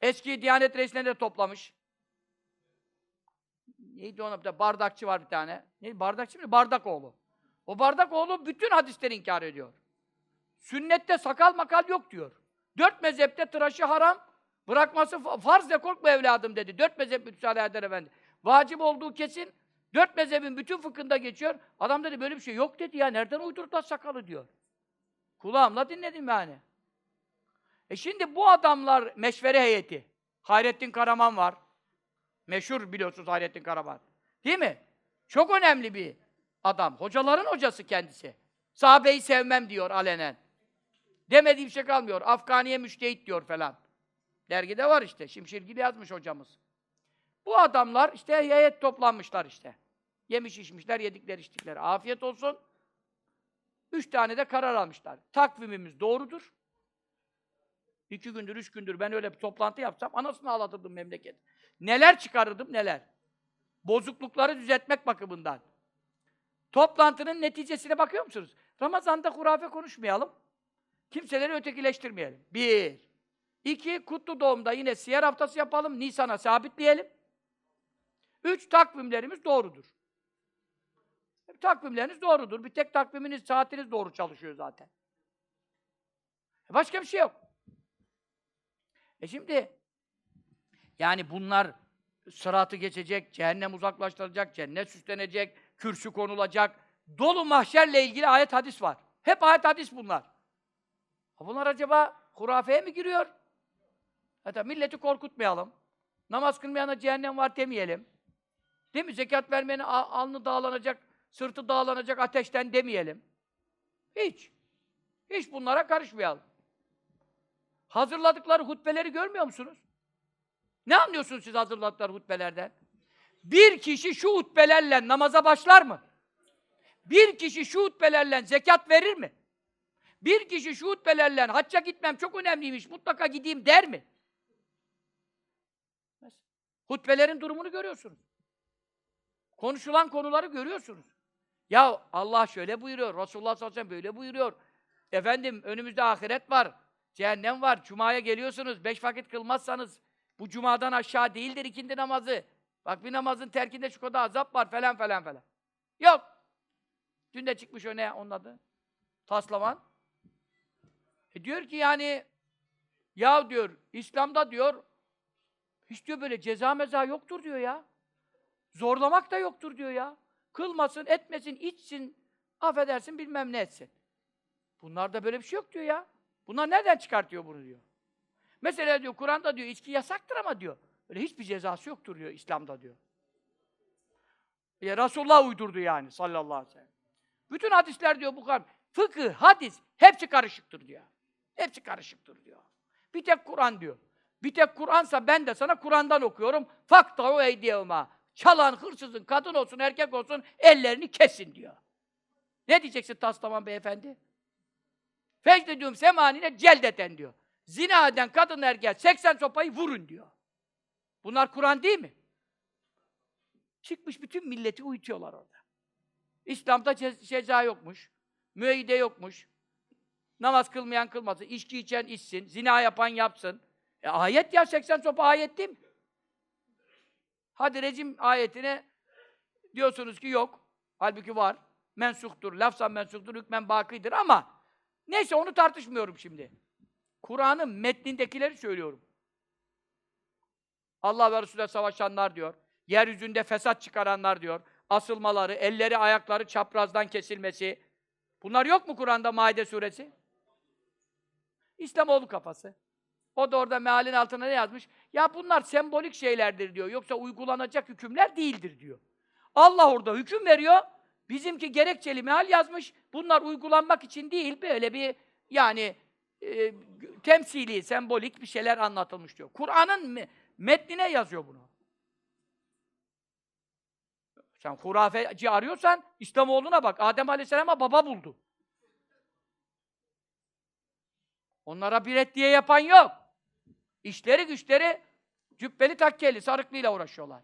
Eski Diyanet reislerini de toplamış. Neydi ona bir de bardakçı var bir tane. Ne bardakçı mı? Bardakoğlu. O Bardakoğlu bütün hadisleri inkar ediyor. Sünnette sakal makal yok diyor. Dört mezhepte tıraşı haram, bırakması fa- farz de korkma evladım dedi. Dört mezhep müsaade eder efendi. Vacip olduğu kesin. Dört mezhebin bütün fıkhında geçiyor. Adam dedi böyle bir şey yok dedi ya. Nereden uydurdular sakalı diyor. Kulağımla dinledim yani. E şimdi bu adamlar meşvere heyeti. Hayrettin Karaman var. Meşhur biliyorsunuz Hayrettin Karaman. Değil mi? Çok önemli bir adam. Hocaların hocası kendisi. Sahabeyi sevmem diyor alenen. Demediği bir şey kalmıyor. Afganiye müştehit diyor falan. Dergide var işte. Şimşirgili yazmış hocamız. Bu adamlar işte heyet toplanmışlar işte. Yemiş içmişler, yedikler içtikler. Afiyet olsun. Üç tane de karar almışlar. Takvimimiz doğrudur. İki gündür, üç gündür ben öyle bir toplantı yapsam anasını ağlatırdım memleket. Neler çıkarırdım, neler. Bozuklukları düzeltmek bakımından. Toplantının neticesine bakıyor musunuz? Ramazan'da hurafe konuşmayalım. Kimseleri ötekileştirmeyelim. Bir. İki, kutlu doğumda yine siyer haftası yapalım. Nisan'a sabitleyelim. Üç, takvimlerimiz doğrudur. Takvimleriniz doğrudur. Bir tek takviminiz, saatiniz doğru çalışıyor zaten. Başka bir şey yok. E şimdi yani bunlar sıratı geçecek, cehennem uzaklaştıracak, cennet süslenecek, kürsü konulacak. Dolu mahşerle ilgili ayet hadis var. Hep ayet hadis bunlar. Ha Bunlar acaba hurafeye mi giriyor? Hatta milleti korkutmayalım. Namaz kılmayana cehennem var demeyelim. Değil mi? Zekat vermeyenin a- alnı dağlanacak, sırtı dağlanacak ateşten demeyelim. Hiç. Hiç bunlara karışmayalım. Hazırladıkları hutbeleri görmüyor musunuz? Ne anlıyorsunuz siz hazırladıkları hutbelerden? Bir kişi şu hutbelerle namaza başlar mı? Bir kişi şu hutbelerle zekat verir mi? Bir kişi şu hutbelerle hacca gitmem çok önemliymiş, mutlaka gideyim der mi? Hutbelerin durumunu görüyorsunuz. Konuşulan konuları görüyorsunuz. Ya Allah şöyle buyuruyor, Resulullah sallallahu aleyhi ve sellem böyle buyuruyor. Efendim önümüzde ahiret var, cehennem var, cumaya geliyorsunuz, beş vakit kılmazsanız bu cumadan aşağı değildir ikindi namazı. Bak bir namazın terkinde şu kadar azap var falan falan falan. Yok. Dün de çıkmış öne onun adı. Taslaman. E diyor ki yani ya diyor İslam'da diyor hiç diyor böyle ceza meza yoktur diyor ya. Zorlamak da yoktur diyor ya. Kılmasın, etmesin, içsin, affedersin bilmem ne etsin. Bunlarda böyle bir şey yok diyor ya. Bunlar nereden çıkartıyor bunu diyor. Mesela diyor Kur'an'da diyor içki yasaktır ama diyor. Öyle hiçbir cezası yoktur diyor İslam'da diyor. Ya Resulullah uydurdu yani sallallahu aleyhi ve sellem. Bütün hadisler diyor bu kadar. Fıkıh, hadis hepsi karışıktır diyor. Hepsi karışıktır diyor. Bir tek Kur'an diyor. Bir tek Kur'ansa ben de sana Kur'an'dan okuyorum. Faktahu eydiyevma. Çalan, hırsızın, kadın olsun, erkek olsun ellerini kesin diyor. Ne diyeceksin Taslaman beyefendi? Fecdediyorum semanine celdeten diyor. Zina eden kadın erkek 80 sopayı vurun diyor. Bunlar Kur'an değil mi? Çıkmış bütün milleti uyutuyorlar orada. İslam'da ce- ceza yokmuş. Müeyyide yokmuş. Namaz kılmayan kılmasın. içki içen içsin. Zina yapan yapsın. E ayet ya 80 sopa ayet değil mi? Hadi rejim ayetine diyorsunuz ki yok. Halbuki var. Mensuktur. Lafzan mensuktur. Hükmen bakidir ama neyse onu tartışmıyorum şimdi. Kur'an'ın metnindekileri söylüyorum. Allah ve Resulü'ne savaşanlar diyor. Yeryüzünde fesat çıkaranlar diyor. Asılmaları, elleri ayakları çaprazdan kesilmesi. Bunlar yok mu Kur'an'da Maide suresi? İslamoğlu kafası. O da orada mealin altına ne yazmış? Ya bunlar sembolik şeylerdir diyor. Yoksa uygulanacak hükümler değildir diyor. Allah orada hüküm veriyor. Bizimki gerekçeli meal yazmış. Bunlar uygulanmak için değil, böyle bir yani e, temsili, sembolik bir şeyler anlatılmış diyor. Kur'an'ın me- metnine yazıyor bunu. Sen hurafeci arıyorsan İslamoğlu'na bak. Adem Aleyhisselam'a baba buldu. Onlara bir et diye yapan yok. İşleri güçleri cübbeli takkeli, sarıklıyla uğraşıyorlar.